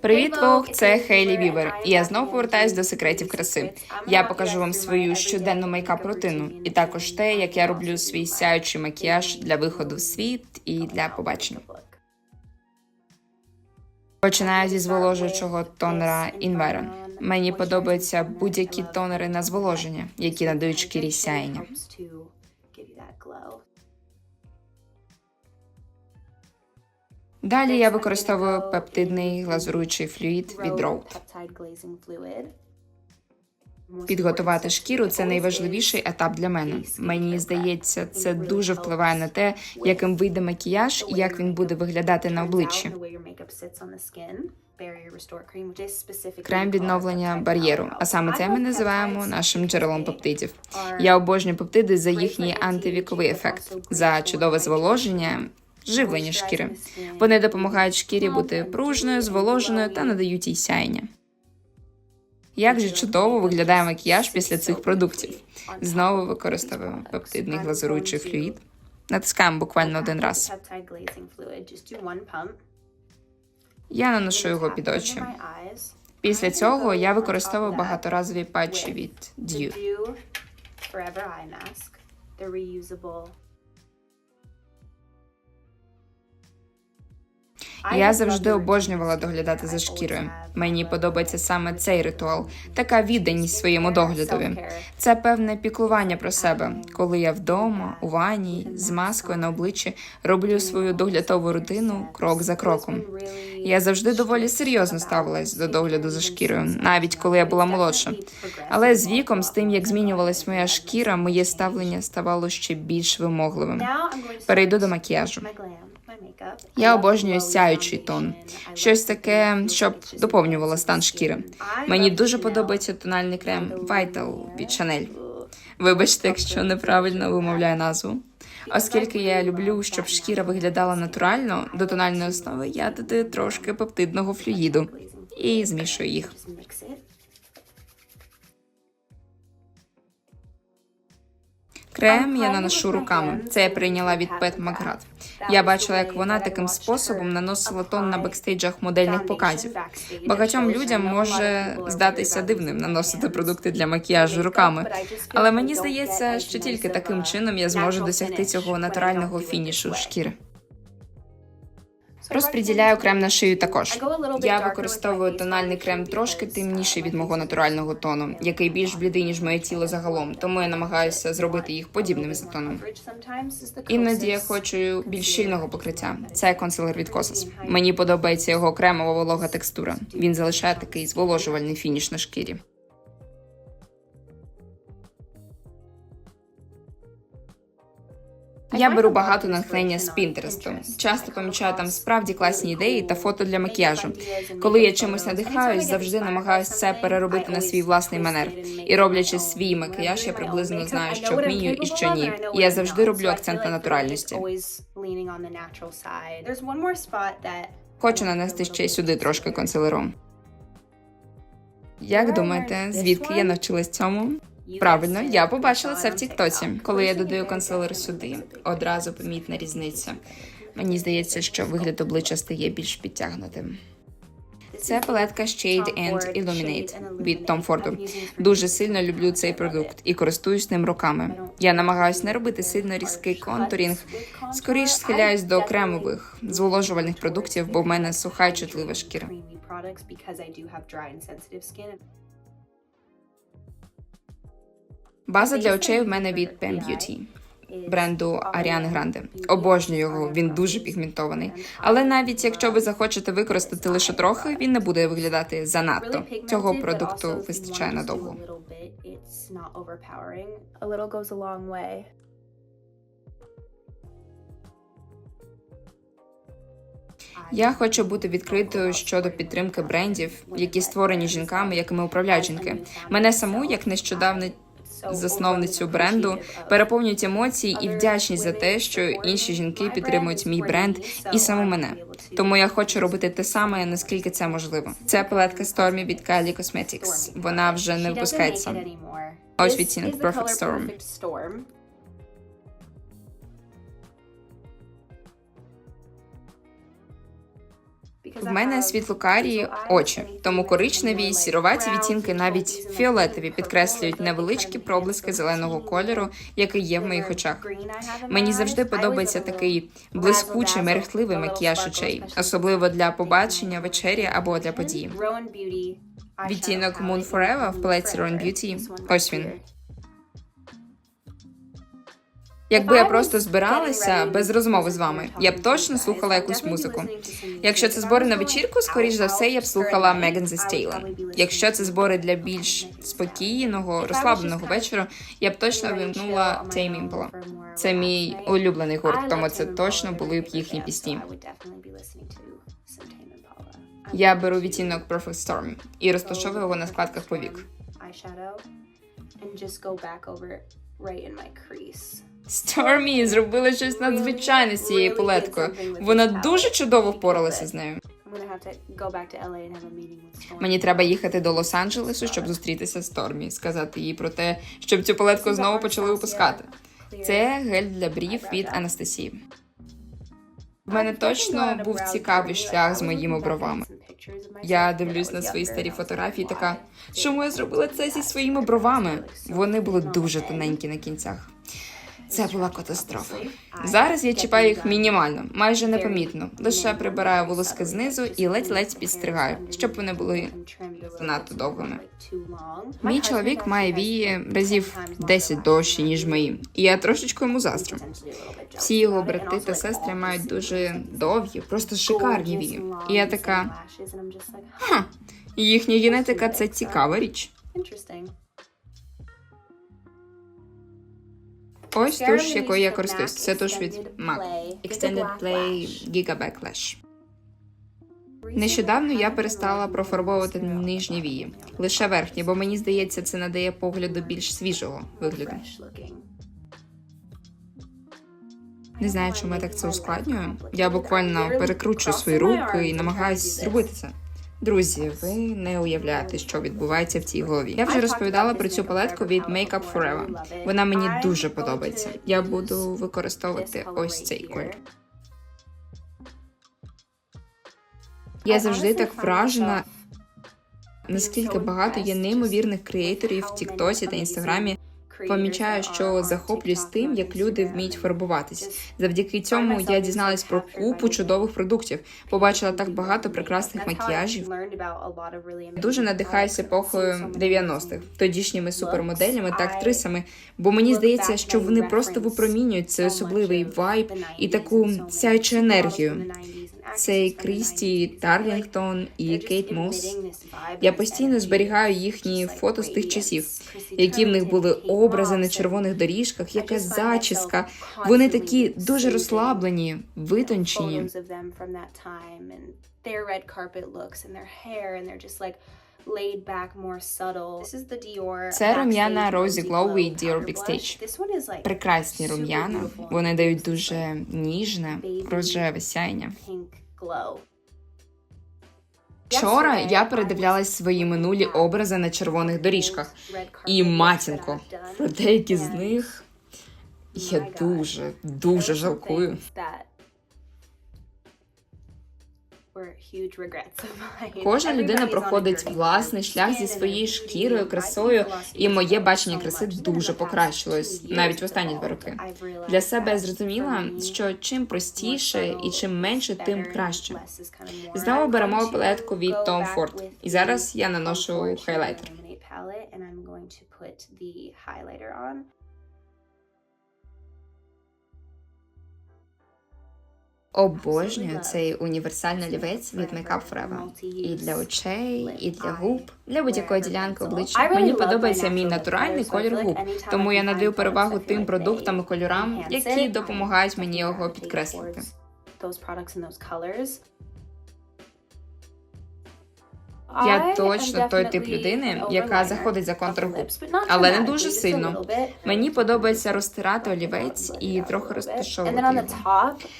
Привіт, Вог! Це Хейлі Бібер, і я знову повертаюсь до секретів краси. Я покажу вам свою щоденну мейкап рутину, і також те, як я роблю свій сяючий макіяж для виходу в світ і для побачення. Починаю зі зволожуючого тонера Inveron. Мені подобаються будь-які тонери на зволоження, які надають шкірі сяєння. Далі я використовую пептидний глазуруючий флюїд від Rode. Підготувати шкіру це найважливіший етап для мене. Мені здається, це дуже впливає на те, яким вийде макіяж і як він буде виглядати на обличчі. Крем відновлення бар'єру, а саме це ми називаємо нашим джерелом пептидів. Я обожнюю пептиди за їхній антивіковий ефект, за чудове зволоження. Живлення шкіри. Вони допомагають шкірі бути пружною, зволоженою та надають їй сяєння. Як же чудово виглядає макіяж після цих продуктів. Знову використовуємо пептидний глазуруючий флюїд. Натискаємо буквально один раз. Я наношу його під очі. Після цього я використовую багаторазові патчі від Dew. Я завжди обожнювала доглядати за шкірою. Мені подобається саме цей ритуал, така відданість своєму доглядові. Це певне піклування про себе, коли я вдома, у ванні, з маскою на обличчі роблю свою доглядову рутину крок за кроком. Я завжди доволі серйозно ставилась до догляду за шкірою, навіть коли я була молодша. Але з віком, з тим як змінювалась моя шкіра, моє ставлення ставало ще більш вимогливим. Перейду до макіяжу. Я обожнюю сяючий тон, щось таке, щоб доповнювало стан шкіри. Мені дуже подобається тональний крем Vital від Chanel. Вибачте, якщо неправильно вимовляю назву. Оскільки я люблю, щоб шкіра виглядала натурально, до тональної основи я додаю трошки пептидного флюїду і змішую їх. Крем я наношу руками. Це я прийняла від Пет Макград. Я бачила, як вона таким способом наносила тон на бекстейджах модельних показів. Багатьом людям може здатися дивним наносити продукти для макіяжу руками, але мені здається, що тільки таким чином я зможу досягти цього натурального фінішу шкіри. Розподіляю крем на шию також. Я використовую тональний крем трошки темніший від мого натурального тону, який більш блідий, ніж моє тіло загалом, тому я намагаюся зробити їх подібними за тоном. Іноді я хочу більш щільного покриття. Це консилер від Kosas. Мені подобається його кремова волога текстура. Він залишає такий зволожувальний фініш на шкірі. Я беру багато натхнення з Пінтересту. Часто помічаю там справді класні ідеї та фото для макіяжу. Коли я чимось надихаюсь, завжди намагаюся це переробити на свій власний манер. І роблячи свій макіяж, я приблизно знаю, що вмію і що ні. І я завжди роблю акцент на натуральності. Хочу нанести ще й сюди трошки консилером. Як думаєте, звідки я навчилась цьому? Правильно, я побачила це в Тіктоці. Коли я додаю консилер сюди, одразу помітна різниця. Мені здається, що вигляд обличчя стає більш підтягнутим. Це палетка Shade and Illuminate від Tom Ford. Дуже сильно люблю цей продукт і користуюсь ним роками. Я намагаюся не робити сильно різкий контурінг. Скоріш схиляюсь до кремових зволожувальних продуктів, бо в мене суха й чутлива шкіра. База для очей в мене від Pam Beauty бренду Ariana Grande. Обожнюю його, він дуже пігментований. Але навіть якщо ви захочете використати лише трохи, він не буде виглядати занадто. Цього продукту вистачає надовго. Я хочу бути відкритою щодо підтримки брендів, які створені жінками, якими управляють жінки. Мене саму, як нещодавно засновницю бренду, переповнюють емоції і вдячність за те, що інші жінки підтримують мій бренд і саме мене. Тому я хочу робити те саме, наскільки це можливо. Це палетка Stormy від Kylie Cosmetics. Вона вже не випускається. Ось відтінок Perfect Storm. В мене світлокарі очі, тому коричневі, й сіроваті відтінки, навіть фіолетові, підкреслюють невеличкі проблиски зеленого кольору, який є в моїх очах. Мені завжди подобається такий блискучий, мерехтливий макіяж очей, особливо для побачення, вечері або для події. Відтінок Moon Forever в палеці Rowan Beauty. Ось він. Якби я просто збиралася без розмови з вами, я б точно слухала якусь музику. Якщо це збори на вечірку, скоріш за все, я б слухала Megan Thee Stallion. Якщо це збори для більш спокійного, розслабленого вечора, я б точно вимкнула Tame Impala. Це мій улюблений гурт, тому це точно були б їхні пісні. Я беру відтінок Perfect Storm і розташовую його на складках повік. right in my crease. Стормі зробила щось надзвичайне з цією палеткою. Вона дуже чудово впоралася з нею. Мені треба їхати до Лос-Анджелесу, щоб зустрітися з Стормі, сказати їй про те, щоб цю палетку знову почали випускати. Це гель для брів від Анастасії. В мене точно був цікавий шлях з моїми бровами. Я дивлюсь на свої старі фотографії, така чому я зробила це зі своїми бровами? Вони були дуже тоненькі на кінцях. Це була катастрофа. Зараз я чіпаю їх мінімально, майже непомітно. Лише прибираю волоски знизу і ледь-ледь підстригаю, щоб вони були занадто довгими. Мій чоловік має вії разів 10 довші, ніж мої, і я трошечки йому заздрю. Всі його брати та сестри мають дуже довгі, просто шикарні вії. І я така, ха, їхня генетика це цікава річ. Ось туш, якою я користуюсь. Це туш від MAC. Extended Play Giga Backlash. Нещодавно я перестала профарбовувати нижні вії, лише верхні, бо мені здається, це надає погляду більш свіжого вигляду. Не знаю, чому я так це ускладнюю. Я буквально перекручую свої руки і намагаюся зробити це. Друзі, ви не уявляєте, що відбувається в цій голові. Я вже розповідала про цю палетку від Makeup Forever. Вона мені дуже подобається. Я буду використовувати ось цей колір. Я завжди так вражена, наскільки багато є неймовірних креаторів в Тіктосі та Інстаграмі. Помічаю, що захоплююсь тим, як люди вміють фарбуватись. Завдяки цьому я дізналась про купу чудових продуктів, побачила так багато прекрасних макіяжів. Дуже надихаюся епохою 90-х, тодішніми супермоделями та актрисами, бо мені здається, що вони просто випромінюють цей особливий вайб і таку сяючу енергію. Це Крісті Тарлінгтон і Кейт Мос. Я постійно зберігаю їхні фото з тих часів, які в них були образи на червоних доріжках, яка зачіска. Вони такі дуже розслаблені, витончені. Це рум'яна Rosy Glow від Dior Big. Stage. Прекрасні рум'яна. Вони дають дуже ніжне, рожеве сяйня. Вчора я передивлялась свої минулі образи на червоних доріжках. І матінко, про деякі з них я дуже, дуже жалкую. Кожна людина проходить власний шлях зі своєю шкірою, красою, і моє бачення краси дуже покращилось навіть в останні два роки. Для себе я зрозуміла, що чим простіше і чим менше, тим краще. Знову беремо палетку від Tom Ford. І зараз я наношу хайлайтер. Обожнюю цей універсальний олівець від Makeup Forever. І для очей, і для губ, для будь-якої ділянки обличчя. Мені подобається мій натуральний колір губ, тому я надаю перевагу тим продуктам і кольорам, які допомагають мені його підкреслити. Я точно той тип людини, яка заходить за контур губ, але не дуже сильно. Мені подобається розтирати олівець і трохи розташовувати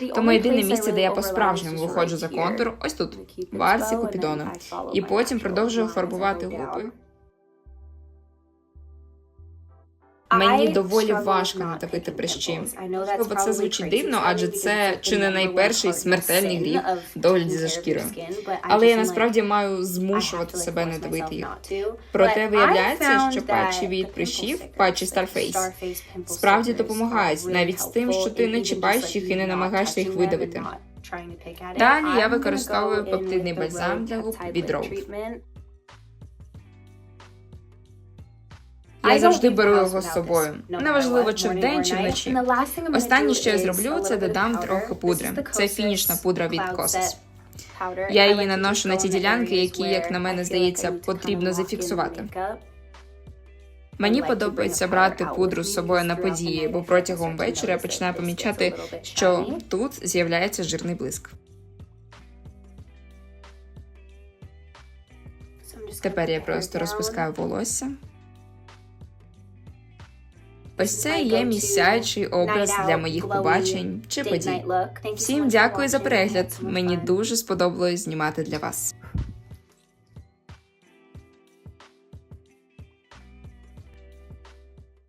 його. Тому єдине місце, де я по-справжньому виходжу за контур, ось тут, в арці Купідона. І потім продовжую фарбувати губи. Мені доволі важко натопити прищі. Можливо, це звучить дивно, адже це чи не найперший смертельний гріх догляді за шкірою. Але я насправді маю змушувати себе не давити їх. Проте виявляється, що патчі від прищів, патчі Starface, справді допомагають, навіть з тим, що ти не чіпаєш їх і не намагаєшся їх видавити. Далі я використовую пептидний бальзам для губ від Lip Я завжди беру його з собою. Неважливо, чи вдень, чи вночі. Останнє, що я зроблю, це додам трохи пудри. Це фінішна пудра від powder. Я її наношу на ті ділянки, які, як на мене здається, потрібно зафіксувати. Мені подобається брати пудру з собою на події, бо протягом вечора я починаю помічати, що тут з'являється жирний блиск. Тепер я просто розпускаю волосся. Ось це є мій образ для моїх побачень чи подій. Всім дякую за перегляд. Мені дуже сподобалось знімати для вас.